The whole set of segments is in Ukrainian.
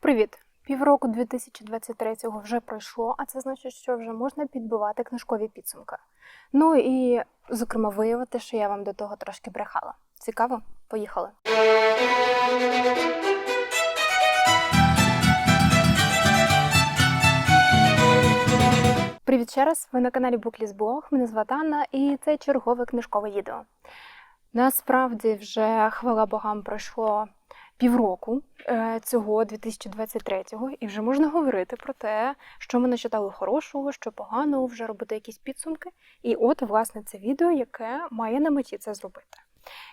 Привіт! Півроку 2023-го вже пройшло, а це значить, що вже можна підбивати книжкові підсумки. Ну і, зокрема, виявити, що я вам до того трошки брехала. Цікаво? Поїхали. Привіт ще раз! Ви на каналі Буклісблог. Мене звати Анна, і це чергове книжкове відео. Насправді, вже хвала богам пройшло півроку е, цього 2023-го, і вже можна говорити про те, що ми начитали хорошого, що поганого, вже робити якісь підсумки. І от, власне, це відео, яке має на меті це зробити.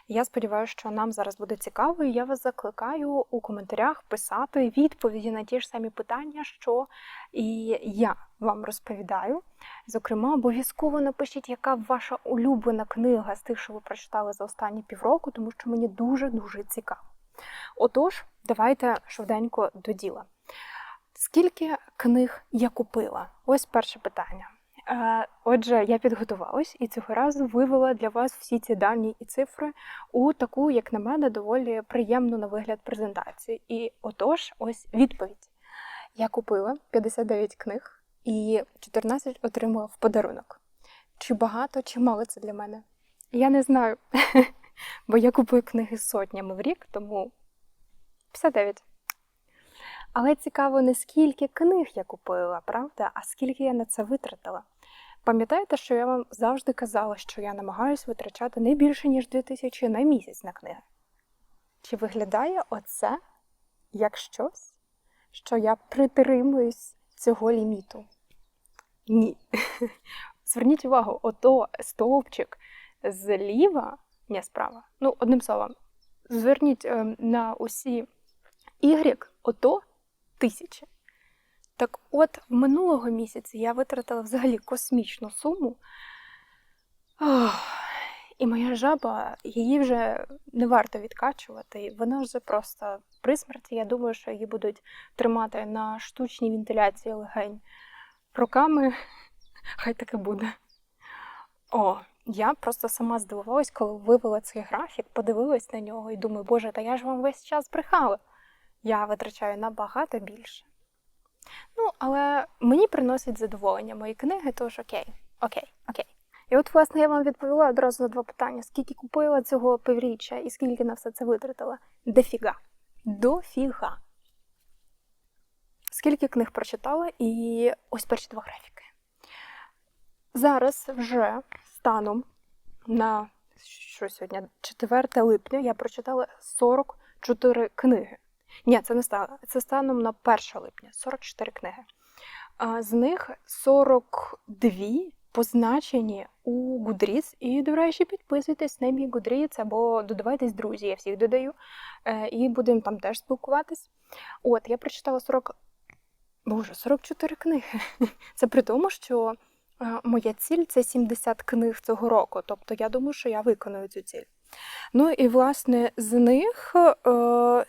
Я сподіваюся, що нам зараз буде цікаво, і я вас закликаю у коментарях писати відповіді на ті ж самі питання, що і я вам розповідаю. Зокрема, обов'язково напишіть, яка ваша улюблена книга з тих, що ви прочитали за останні півроку, тому що мені дуже-дуже цікаво. Отож, давайте швиденько до діла. Скільки книг я купила? Ось перше питання. Е, Отже, я підготувалась і цього разу вивела для вас всі ці дані і цифри у таку, як на мене, доволі приємну на вигляд презентацію. І отож, ось відповідь. Я купила 59 книг і 14 отримала в подарунок. Чи багато, чи мало це для мене? Я не знаю. Бо я купую книги сотнями в рік, тому 59. Але цікаво, не скільки книг я купила, правда, а скільки я на це витратила. Пам'ятаєте, що я вам завжди казала, що я намагаюся витрачати не більше, ніж 2000 на місяць на книги? Чи виглядає оце як щось, що я притримуюсь цього ліміту? Ні. Зверніть увагу, ото стовпчик зліва, ні, справа. Ну, одним словом, зверніть е, на усі Y, ото тисячі. Так от, минулого місяця я витратила взагалі космічну суму. Ох, і моя жаба, її вже не варто відкачувати. Вона вже просто при смерті. Я думаю, що її будуть тримати на штучній вентиляції легень. Роками хай таке буде. О, я просто сама здивувалась, коли вивела цей графік, подивилась на нього і думаю, боже, та я ж вам весь час брехала. Я витрачаю набагато більше. Ну, але мені приносять задоволення мої книги, тож окей, окей, окей. І от, власне, я вам відповіла одразу на два питання: скільки купила цього півріччя і скільки на все це витратила? Дофіга. Дофіга. Скільки книг прочитала, і ось перші два графіки. Зараз вже станом на що сьогодні, 4 липня, я прочитала 44 книги. Ні, це не стало. Це станом на 1 липня 44 книги. З них 42 позначені у Goodreads. І, до речі, підписуйтесь на мій Goodreads або додавайтесь друзі, я всіх додаю. Е, І будемо там теж спілкуватись. От, я прочитала 40. Боже, 44 книги. Це при тому, що моя ціль це 70 книг цього року. Тобто я думаю, що я виконую цю ціль. Ну і власне з них е,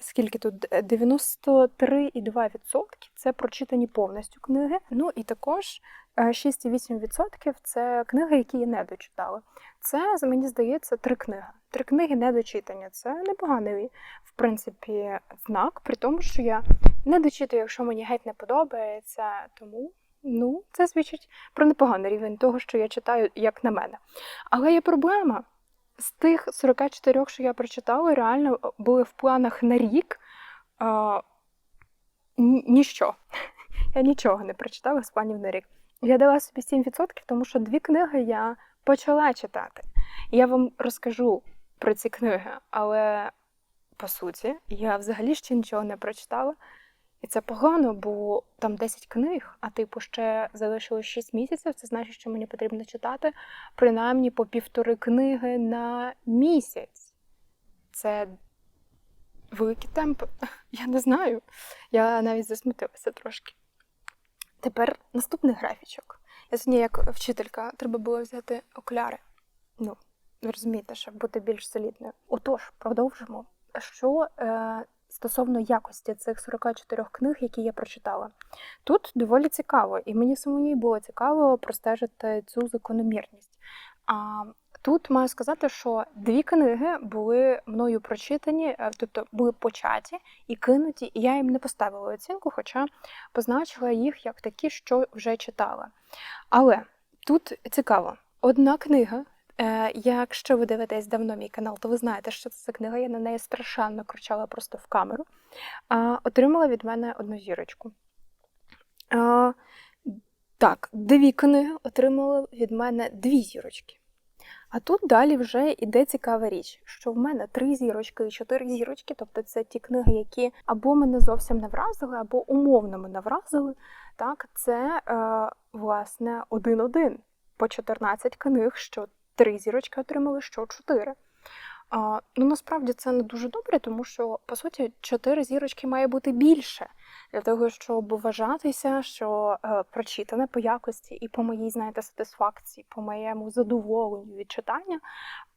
скільки тут 93,2% це прочитані повністю книги. Ну і також 6,8% це книги, які я не дочитала. Це мені здається три книги. Три книги недочитання. Це непоганий, в принципі, знак, при тому, що я не дочитую, якщо мені геть не подобається, тому. Ну, це свідчить про непоганий рівень того, що я читаю, як на мене. Але є проблема. З тих 44, що я прочитала, реально були в планах на рік а, ніщо. Я нічого не прочитала з планів на рік. Я дала собі 7%, тому що дві книги я почала читати. Я вам розкажу про ці книги, але по суті, я взагалі ще нічого не прочитала. І це погано, бо там 10 книг, а типу ще залишилось 6 місяців. Це значить, що мені потрібно читати принаймні по півтори книги на місяць. Це великі темпи. Я не знаю. Я навіть засмутилася трошки. Тепер наступний графічок. Я сьогодні, як вчителька, треба було взяти окуляри. Ну, ви розумієте, щоб бути більш солідною. Отож, продовжимо. Що е, стосовно якості цих 44 книг, які я прочитала. Тут доволі цікаво, і мені самому було цікаво простежити цю закономірність. А Тут маю сказати, що дві книги були мною прочитані, е, тобто були початі і кинуті, і я їм не поставила оцінку, хоча позначила їх як такі, що вже читала. Але тут цікаво, одна книга. Е, Якщо ви дивитесь давно мій канал, то ви знаєте, що це за книга. Я на неї страшенно кричала просто в камеру. Отримала від мене одну зірочку. Так, дві книги отримали від мене дві зірочки. А тут далі вже йде цікава річ, що в мене три зірочки і чотири зірочки, тобто це ті книги, які або мене зовсім не вразили, або умовно мене вразили. Так, це е, власне один-один по 14 книг, що три зірочки отримали, що чотири. А, ну насправді це не дуже добре, тому що по суті чотири зірочки має бути більше для того, щоб вважатися, що е, прочитане по якості і по моїй, знаєте, сатисфакції, по моєму задоволенню від читання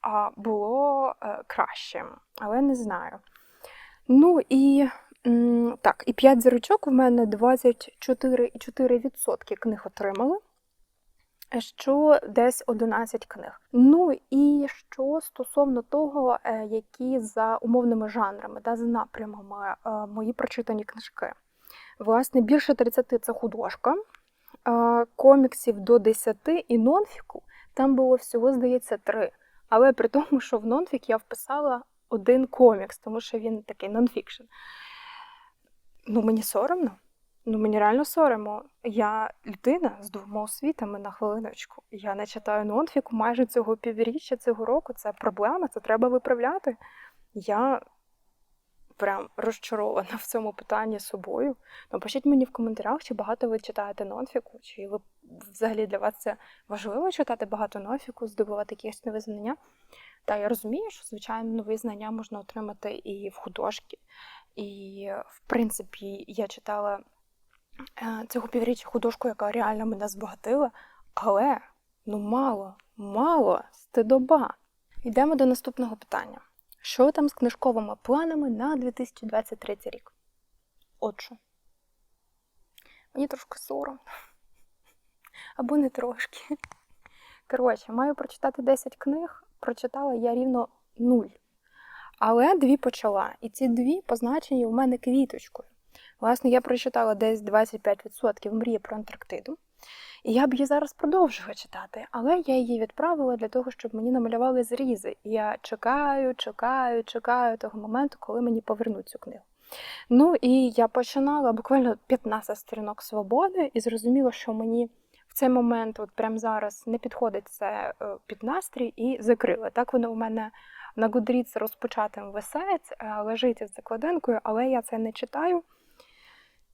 а, було е, кращим, але не знаю. Ну і м, так, і 5 зірочок в мене 24,4% книг отримали. Що десь 11 книг. Ну і що стосовно того, е, які за умовними жанрами, да, за напрямами е, мої прочитані книжки. Власне, більше 30 це художка, е, коміксів до 10 і нонфіку там було всього, здається, 3. Але при тому, що в нонфік я вписала один комікс, тому що він такий нонфікшн. Ну, мені соромно. Ну, мені реально соромно. Я людина з двома освітами на хвилиночку. Я не читаю нонфіку майже цього півріччя, цього року. Це проблема, це треба виправляти. Я прям розчарована в цьому питанні собою. Напишіть мені в коментарях, чи багато ви читаєте нонфіку, чи ви взагалі для вас це важливо читати багато нонфіку, здобувати якісь нові знання. Та я розумію, що, звичайно, нові знання можна отримати і в художки. І, в принципі, я читала цього півріччя художку, яка реально мене збагатила, але ну мало, мало, стидоба. Йдемо до наступного питання. Що там з книжковими планами на 2023 рік? От що. Мені трошки соромно. Або не трошки. Коротше, маю прочитати 10 книг, прочитала я рівно 0. Але дві почала. І ці дві позначені у мене квіточкою. Власне, я прочитала десь 25% мрії про Антарктиду. І я б її зараз продовжила читати, але я її відправила для того, щоб мені намалювали зрізи. І я чекаю, чекаю, чекаю того моменту, коли мені повернуть цю книгу. Ну і я починала буквально 15 сторінок свободи і зрозуміла, що мені в цей момент, от прямо зараз, не підходить це е, під настрій, і закрила. Так воно у мене на Goodreads розпочатим висить, е, лежить із закладинкою, але я це не читаю.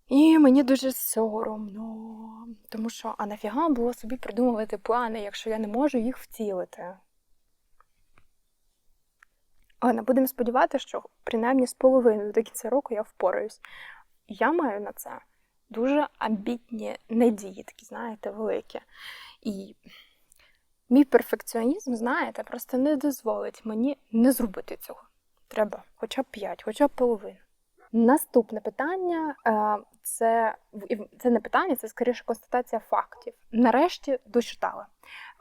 І мені дуже соромно, тому що а нафіга було собі придумувати плани, якщо я не можу їх втілити. Але будемо сподіватися, що принаймні з половиною до кінця року я впораюсь. Я маю на це дуже амбітні надії, такі, знаєте, великі. І мій перфекціонізм, знаєте, просто не дозволить мені не зробити цього. Треба хоча б 5, хоча б половину. Наступне питання е, це це не питання, це скоріше констатація фактів. Нарешті дочитала.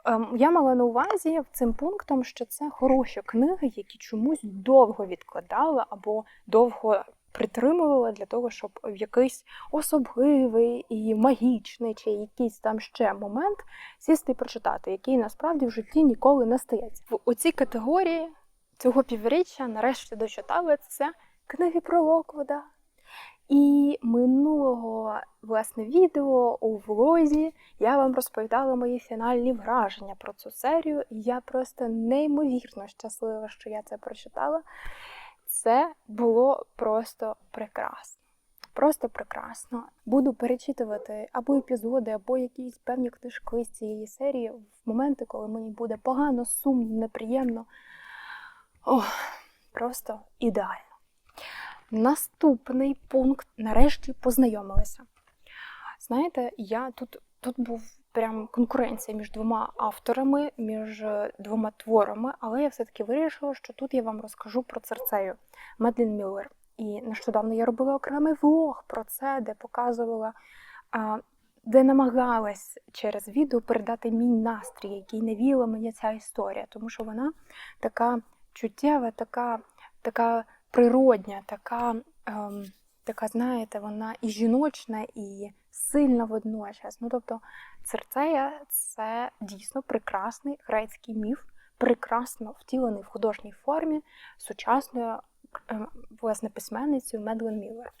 Ем, я мала на увазі цим пунктом, що це хороші книги, які чомусь довго відкладала або довго притримувала для того, щоб в якийсь особливий і магічний, чи якийсь там ще момент сісти і прочитати, який насправді в житті ніколи не стається. В оцій категорії цього півріччя нарешті дочитали це книги про Локвуда. І минулого власне відео у влозі я вам розповідала мої фінальні враження про цю серію, і я просто неймовірно щаслива, що я це прочитала. Це було просто прекрасно. Просто прекрасно. Буду перечитувати або епізоди, або якісь певні книжки з цієї серії в моменти, коли мені буде погано, сумно, неприємно. Ох, просто ідеально. Наступний пункт нарешті познайомилася. Знаєте, я тут тут був прям конкуренція між двома авторами, між двома творами, але я все-таки вирішила, що тут я вам розкажу про Церцею Медлін Міллер. І нещодавно я робила окремий влог про це, де показувала де намагалась через відео передати мій настрій, який навіяла мені ця історія, тому що вона така чуттєва, така, така природня, така, ем, така, знаєте, вона і жіночна, і сильна водночас. Ну, тобто, Церцея це дійсно прекрасний грецький міф, прекрасно втілений в художній формі сучасною е, власне письменницею Медлен Міллер.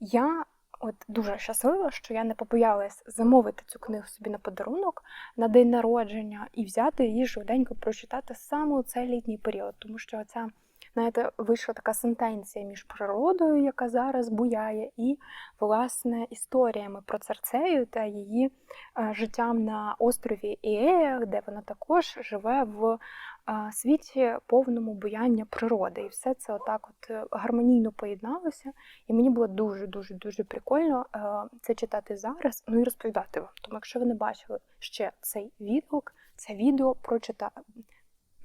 Я от дуже щаслива, що я не побоялась замовити цю книгу собі на подарунок на день народження і взяти її швиденько прочитати саме у цей літній період, тому що ця, знаєте, вийшла така сентенція між природою, яка зараз буяє, і власне історіями про церцею та її е, життям на острові Іеях, де вона також живе в е, світі повному буяння природи. І все це отак от е, гармонійно поєдналося. І мені було дуже дуже прикольно це читати зараз, ну і розповідати вам. Тому, якщо ви не бачили ще цей відгук, це відео прочита...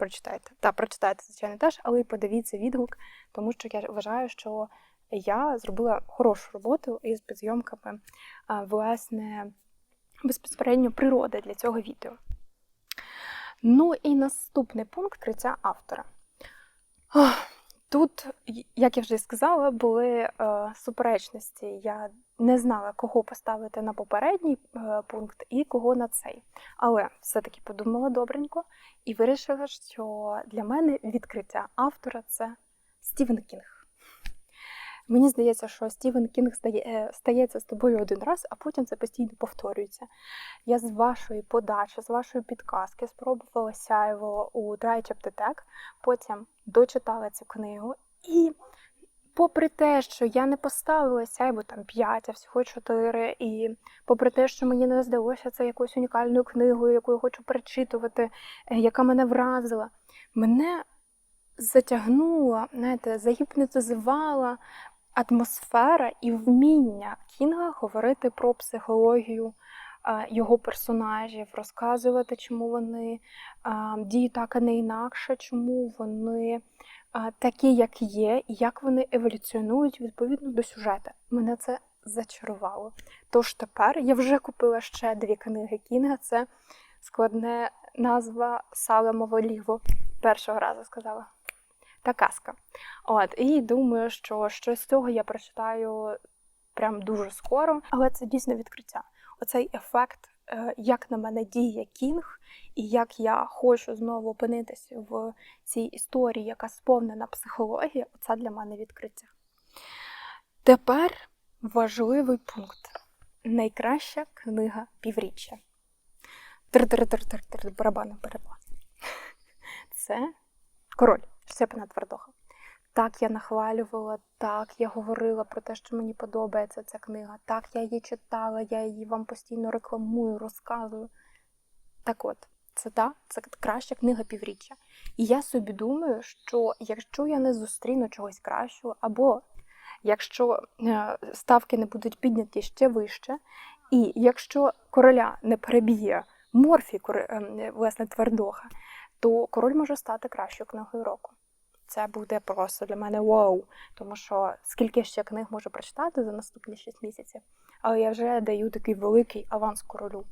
прочитайте. Так, прочитайте, звичайно, теж, але й подивіться відгук, тому що я вважаю, що я зробила хорошу роботу із підйомками власне безпосередньо природи для цього відео. Ну і наступний пункт криття автора. Тут, як я вже сказала, були е, суперечності. Я не знала, кого поставити на попередній е, пункт і кого на цей. Але все-таки подумала добренько і вирішила, що для мене відкриття автора це Стівен Кінг. Мені здається, що Стівен Кінг е, стається з тобою один раз, а потім це постійно повторюється. Я з вашої подачі, з вашої підказки спробувала сяйво у Dry Chapter Tag, потім дочитала цю книгу. І попри те, що я не поставила сяйво там 5, а всього 4, і попри те, що мені не здалося це якоюсь унікальною книгою, яку я хочу перечитувати, е, яка мене вразила, мене затягнула, знаєте, загіпнотизувала атмосфера і вміння Кінга говорити про психологію його персонажів, розказувати, чому вони діють так, а не інакше, чому вони такі, як є, і як вони еволюціонують відповідно до сюжету. Мене це зачарувало. Тож тепер я вже купила ще дві книги Кінга. Це складне назва Салемово ліво. Першого разу сказала та казка. От, І думаю, що щось з цього я прочитаю прям дуже скоро, але це дійсно відкриття. Оцей ефект, е, як на мене діє кінг, і як я хочу знову опинитися в цій історії, яка сповнена психологія, це для мене відкриття. Тепер важливий пункт. Найкраща книга півріччя. Тр-тр-тр-тр-тр, барабан барабан. Це король. Степана Твердоха. Так я нахвалювала, так я говорила про те, що мені подобається ця книга. Так я її читала, я її вам постійно рекламую, розказую. Так от, це та, це краща книга півріччя. І я собі думаю, що якщо я не зустріну чогось кращого, або якщо е, ставки не будуть підняті ще вище, і якщо короля не переб'є морфі, ем, власне, твердоха, то король може стати кращою книгою року це буде просто для мене вау. Тому що скільки ще книг можу прочитати за наступні 6 місяців, але я вже даю такий великий аванс королю.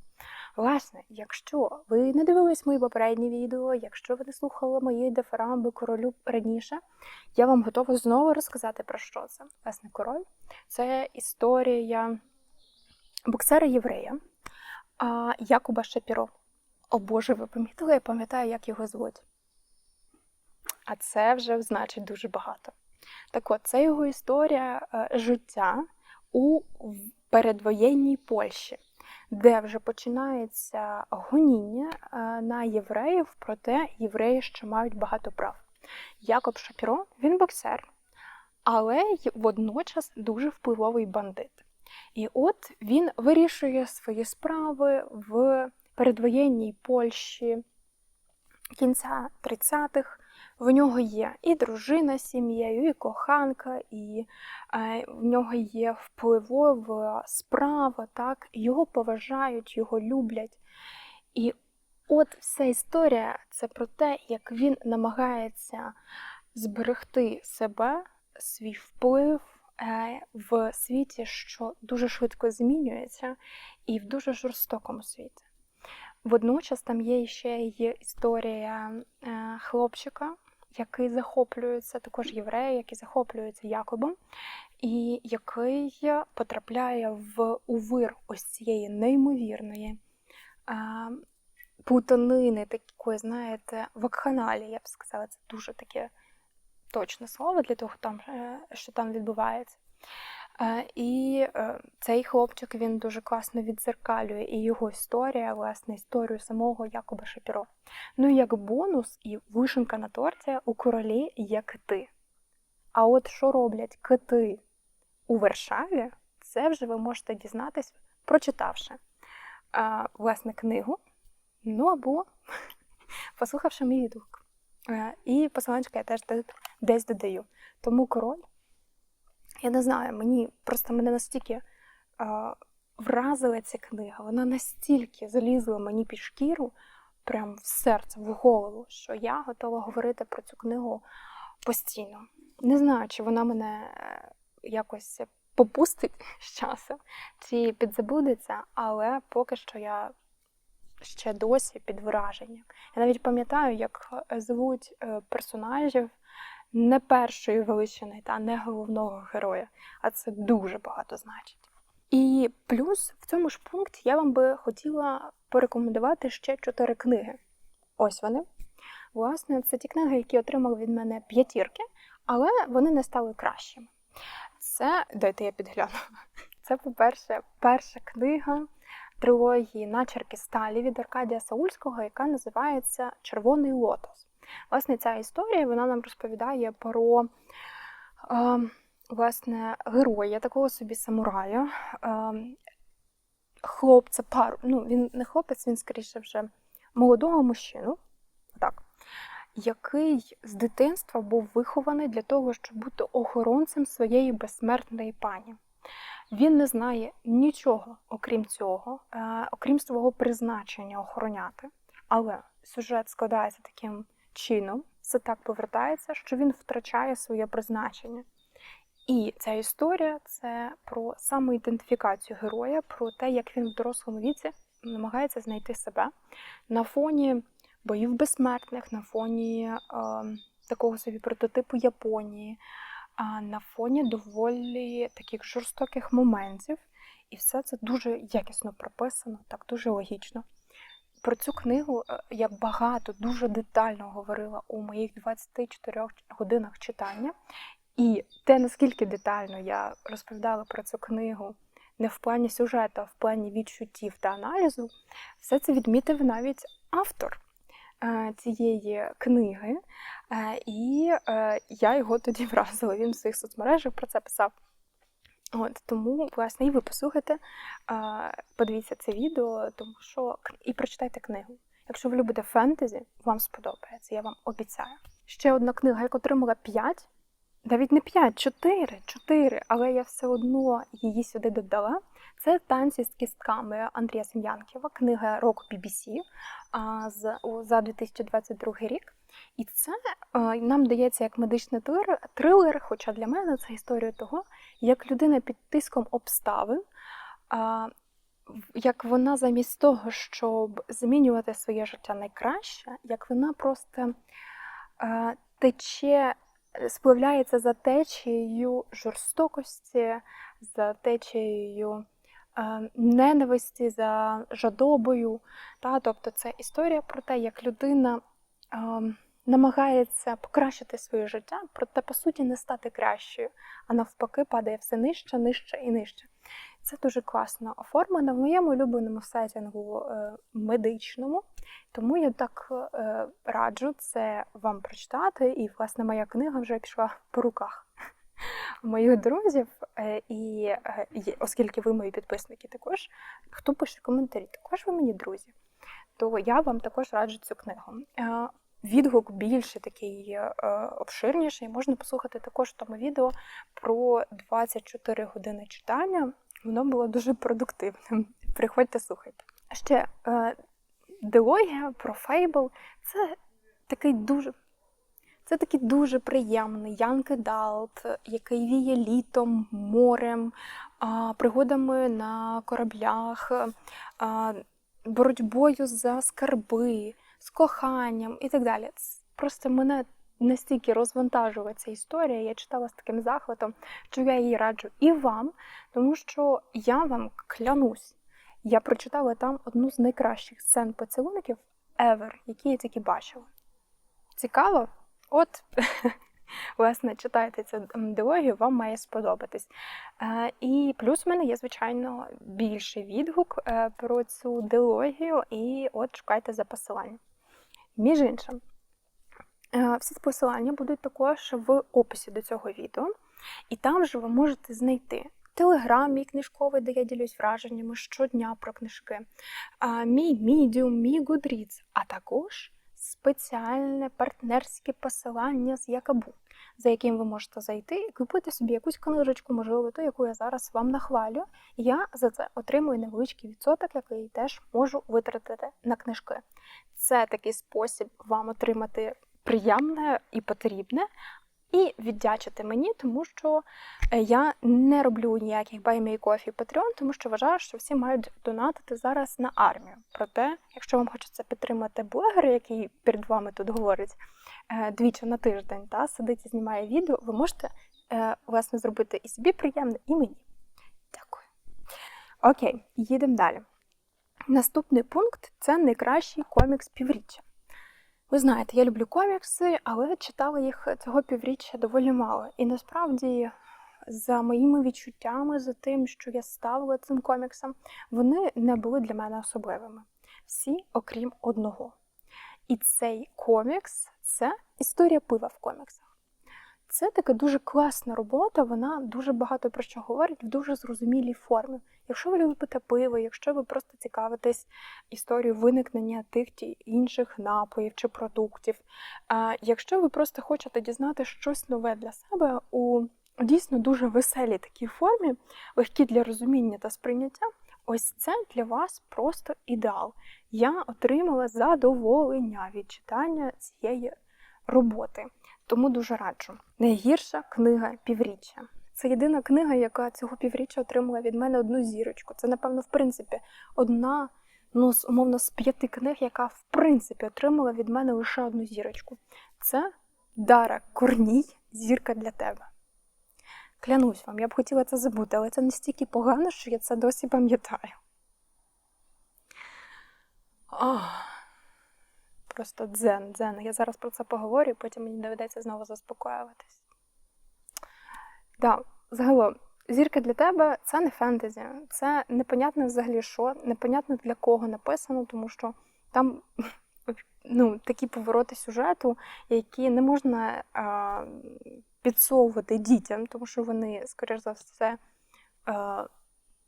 Власне, якщо ви не дивились мої попередні відео, якщо ви не слухали мої дефарамби королю раніше, я вам готова знову розказати про що це. Власне, король це історія боксера єврея Якуба Шапіро. О Боже, ви помітили, я пам'ятаю, як його звуть а це вже значить дуже багато. Так от, це його історія е, життя у передвоєнній Польщі, де вже починається гоніння е, на євреїв, проте євреї ще мають багато прав. Якоб Шапіро, він боксер, але водночас дуже впливовий бандит. І от він вирішує свої справи в передвоєнній Польщі кінця 30-х. В нього є і дружина з сім'єю, і коханка, і е, в нього є впливова справа, так? його поважають, його люблять. І от вся історія це про те, як він намагається зберегти себе, свій вплив, е, в світі, що дуже швидко змінюється, і в дуже жорстокому світі. Водночас там є ще й історія е, хлопчика, який захоплюється, також євреї, який захоплюється Якобом, і який потрапляє в увир ось цієї неймовірної а, путанини, такої, знаєте, вакханалії, я б сказала, це дуже таке точне слово для того, е, що там відбувається. Е, І е, цей хлопчик він дуже класно відзеркалює і його історія, власне, історію самого Якоба Шапіро. Ну як бонус і вишенка на торті у королі є кити. А от що роблять кити у Варшаві, це вже ви можете дізнатись, прочитавши е, власне книгу, ну або послухавши мій відгук. І посиланчика я теж десь додаю. Тому король, я не знаю, мені просто мене настільки е, вразила ця книга, вона настільки залізла мені під шкіру, прям в серце, в голову, що я готова говорити про цю книгу постійно. Не знаю, чи вона мене е, якось попустить з часу, чи підзабудеться, але поки що я ще досі під враженням. Я навіть пам'ятаю, як е, звуть е, персонажів не першої величини та не головного героя, а це дуже багато значить. І плюс в цьому ж пункті я вам би хотіла порекомендувати ще чотири книги. Ось вони. Власне, це ті книги, які отримали від мене п'ятірки, але вони не стали кращими. Це, дайте я підгляну. Це, по-перше, перша книга трилогії начерки сталі від Аркадія Саульського, яка називається Червоний лотос. Власне, ця історія вона нам розповідає про е, власне, героя, такого собі самурая, е, хлопця, пару. Ну, він не хлопець, він скоріше вже молодого мужчину, так, який з дитинства був вихований для того, щоб бути охоронцем своєї безсмертної пані. Він не знає нічого, окрім цього, е, окрім свого призначення охороняти. Але сюжет складається таким чином, все так повертається, що він втрачає своє призначення. І ця історія це про самоідентифікацію героя, про те, як він в дорослому віці намагається знайти себе на фоні боїв безсмертних, на фоні е, такого собі прототипу Японії, а на фоні доволі таких жорстоких моментів. І все це дуже якісно прописано, так дуже логічно. Про цю книгу е, я багато, дуже детально говорила у моїх 24 годинах читання. І те, наскільки детально я розповідала про цю книгу не в плані сюжету, а в плані відчуттів та аналізу, все це відмітив навіть автор е, цієї книги. Е, І я його тоді вразила. Він в своїх соцмережах про це писав. От, тому, власне, і ви послухайте, подивіться це відео, тому що і прочитайте книгу. Якщо ви любите фентезі, вам сподобається, я вам обіцяю. Ще одна книга, яка отримала 5, навіть не 5, 4, 4, але я все одно її сюди додала. Це танці з кістками Андрія Сем'янкєва, книга року BBC за 2022 рік. І це е, нам дається як медичний трилер, хоча для мене це історія того, як людина під тиском обставин, як вона замість того, щоб змінювати своє життя найкраще, як вона просто е, тече, спливляється за течією жорстокості, за течією е, ненависті, за жадобою. Та? Тобто це історія про те, як людина намагається покращити своє життя, проте, по суті, не стати кращою, а навпаки, падає все нижче, нижче і нижче. Це дуже класно оформлено в моєму улюбленому сеттингу е, медичному, тому я так е, раджу це вам прочитати. І, власне, моя книга вже пішла по руках моїх друзів. Е, І оскільки ви мої підписники також, хто пише коментарі, також ви мені друзі то я вам також раджу цю книгу. Е, Відгук більше такий е, обширніший. Можна послухати також в тому відео про 24 години читання. Воно було дуже продуктивним. Приходьте, слухайте. Ще е, дилогія про Фейбл це такий дуже. Це такий дуже приємний Янки Далт, який віє літом, морем, пригодами на кораблях, боротьбою за скарби, з коханням і так далі. Просто мене настільки розвантажує ця історія. Я читала з таким захватом, що я її раджу і вам, тому що я вам клянусь, я прочитала там одну з найкращих сцен поцілунків ever, які я тільки бачила. Цікаво? От, власне, читайте цю дилогію, вам має сподобатись. Е, І плюс в мене є, звичайно, більший відгук е, про цю дилогію, і от шукайте за посиланням. Між іншим, е, всі посилання будуть також в описі до цього відео, і там же ви можете знайти телеграм мій книжковий, де я ділюсь враженнями щодня про книжки, мій Medium, мій Goodreads, а також спеціальне партнерське посилання з Якабу, за яким ви можете зайти і купити собі якусь книжечку, можливо, ту, яку я зараз вам нахвалю. Я за це отримую невеличкий відсоток, який теж можу витратити на книжки. Це такий спосіб вам отримати приємне і потрібне. І віддячити мені, тому що е, я не роблю ніяких Me Patreon, тому що вважаю, що всі мають донатити зараз на армію. Проте, якщо вам хочеться підтримати блогера, який перед вами тут говорить е, двічі на тиждень, та сидить і знімає відео, ви можете е, власне зробити і собі приємне, і мені. Дякую. Окей, їдемо далі. Наступний пункт це найкращий комікс півріччя. Ви знаєте, я люблю комікси, але читала їх цього півріччя доволі мало. І насправді, за моїми відчуттями, за тим, що я ставила цим коміксам, вони не були для мене особливими. Всі, окрім одного. І цей комікс це історія пива в коміксах. Це така дуже класна робота, вона дуже багато про що говорить в дуже зрозумілій формі. Якщо ви любите пиво, якщо ви просто цікавитесь історією виникнення тих чи інших напоїв чи продуктів, якщо ви просто хочете дізнати щось нове для себе у дійсно дуже веселій такій формі, легкі для розуміння та сприйняття, ось це для вас просто ідеал. Я отримала задоволення від читання цієї роботи. Тому дуже раджу. Найгірша книга півріччя. Це єдина книга, яка цього півріччя отримала від мене одну зірочку. Це, напевно, в принципі, одна, ну, умовно, з п'яти книг, яка в принципі отримала від мене лише одну зірочку. Це Дара Корній, зірка для тебе. Клянусь вам, я б хотіла це забути, але це настільки погано, що я це досі пам'ятаю. Ах. Просто дзен, дзен. Я зараз про це поговорю, потім мені доведеться знову заспокоюватись. Да, загалом, зірка для тебе це не фентезі, це непонятно взагалі що, непонятно для кого написано, тому що там ну, такі повороти сюжету, які не можна а, підсовувати дітям, тому що вони, скоріш за все, а,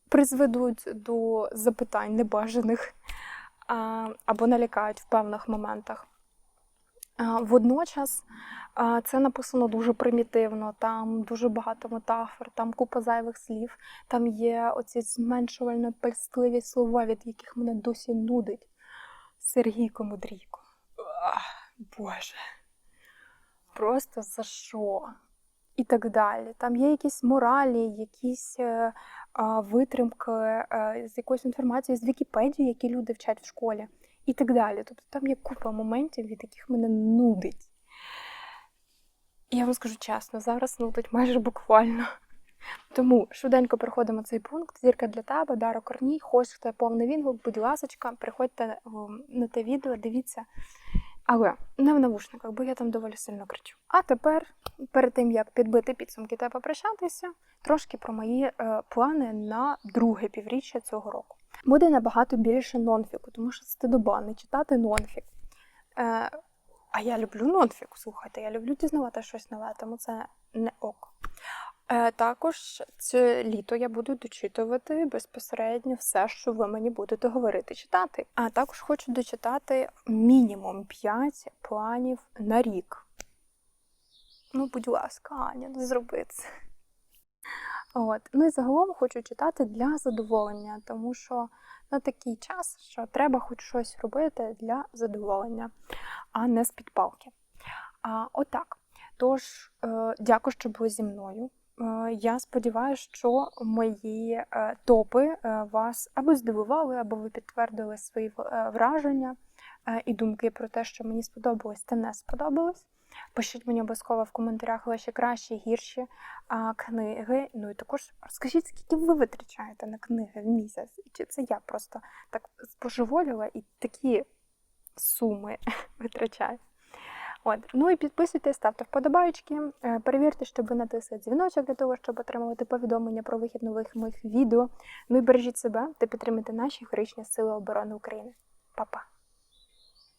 призведуть до запитань небажаних або налякають в певних моментах. Водночас це написано дуже примітивно, там дуже багато метафор, там купа зайвих слів, там є оці зменшувально пельстливі слова, від яких мене досі нудить. Сергійко Мудрійко. Боже. Просто за що? І так далі. Там є якісь моралі, якісь е, витримки з якоюсь інформацією з Вікіпедії, які люди вчать в школі, і так далі. Тобто там є купа моментів, від яких мене нудить. І я вам скажу чесно, зараз нудить майже буквально. Тому швиденько проходимо цей пункт. Зірка для тебе, Дара Корній. Хочете повний відгук, будь ласочка, приходьте ем, на те відео, дивіться. Але не в навушниках, бо я там доволі сильно кричу. А тепер, перед тим як підбити підсумки та попрощатися, трошки про мої е, плани на друге півріччя цього року. Буде набагато більше нонфіку, тому що стидоба не читати нонфік. Е, а я люблю нонфік, слухайте, я люблю дізнавати щось нове, тому це не ок. Е, також це літо я буду дочитувати безпосередньо все, що ви мені будете говорити читати. А також хочу дочитати мінімум 5 планів на рік. Ну, будь ласка, Аня, зроби це. От. Ну і загалом хочу читати для задоволення, тому що на такий час, що треба хоч щось робити для задоволення, а не з-під палки. А, отак. Тож, е, дякую, що були зі мною. Е, Я сподіваюся, що мої е, топи е, вас або здивували, або ви підтвердили свої враження і думки про те, що мені сподобалось та не сподобалось. Пишіть мені обов'язково в коментарях ваші кращі, гірші книги. Ну і також розкажіть, скільки ви витрачаєте на книги в місяць. Чи це я просто так споживоліла і такі суми витрачаю. От. Ну і підписуйтесь, ставте вподобайки, е, перевірте, щоб ви натисли дзвіночок для того, щоб отримувати повідомлення про вихід нових моїх відео. Ну і бережіть себе та підтримайте наші героїчні сили оборони України. Па-па!